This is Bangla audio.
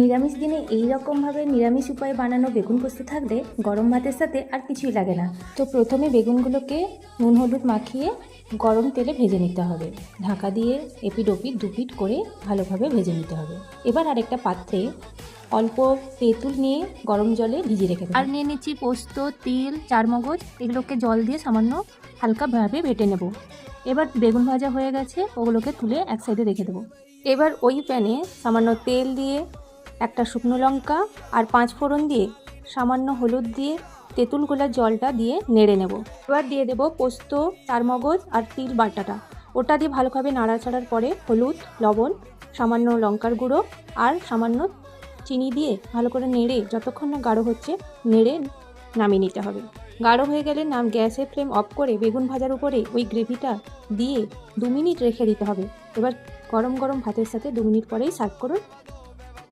নিরামিষ দিনে এই রকমভাবে নিরামিষ উপায়ে বানানো বেগুন পোস্ত থাকলে গরম ভাতের সাথে আর কিছুই লাগে না। তো প্রথমে বেগুনগুলোকে নুন হলুদ মাখিয়ে গরম তেলে ভেজে নিতে হবে। ঢাকা দিয়ে এপিড ওপিড দুপিট করে ভালোভাবে ভেজে নিতে হবে। এবার আরেকটা পাত্রে অল্প তেঁতুল নিয়ে গরম জলে ভিজিয়ে রেখে আর নিয়ে নিচ্ছি পোস্ত তিল চারমগজ এগুলোকে জল দিয়ে সামান্য হালকাভাবে বেটে নেব। এবার বেগুন ভাজা হয়ে গেছে ওগুলোকে তুলে এক সাইডে রেখে দেবো। এবার ওই প্যানে সামান্য তেল দিয়ে একটা শুকনো লঙ্কা আর পাঁচ ফোড়ন দিয়ে সামান্য হলুদ দিয়ে তেঁতুল গোলার জলটা দিয়ে নেড়ে নেব। এবার দিয়ে দেব পোস্ত, চারমগজ আর তিল বাটাটা। ওটা দিয়ে ভালোভাবে নাড়াচাড়ার পরে হলুদ, লবণ, সামান্য লঙ্কার গুঁড়ো আর সামান্য চিনি দিয়ে ভালো করে নেড়ে যতক্ষণ না গাঢ় হচ্ছে নেড়ে নামিয়ে নিতে হবে। গাঢ় হয়ে গেলে নাম গ্যাসের ফ্লেম অফ করে বেগুন ভাজার উপরে ওই গ্রেভিটা দিয়ে দু মিনিট রেখে দিতে হবে। এবার গরম গরম ভাতের সাথে দু মিনিট পরেই সার্ভ করুন।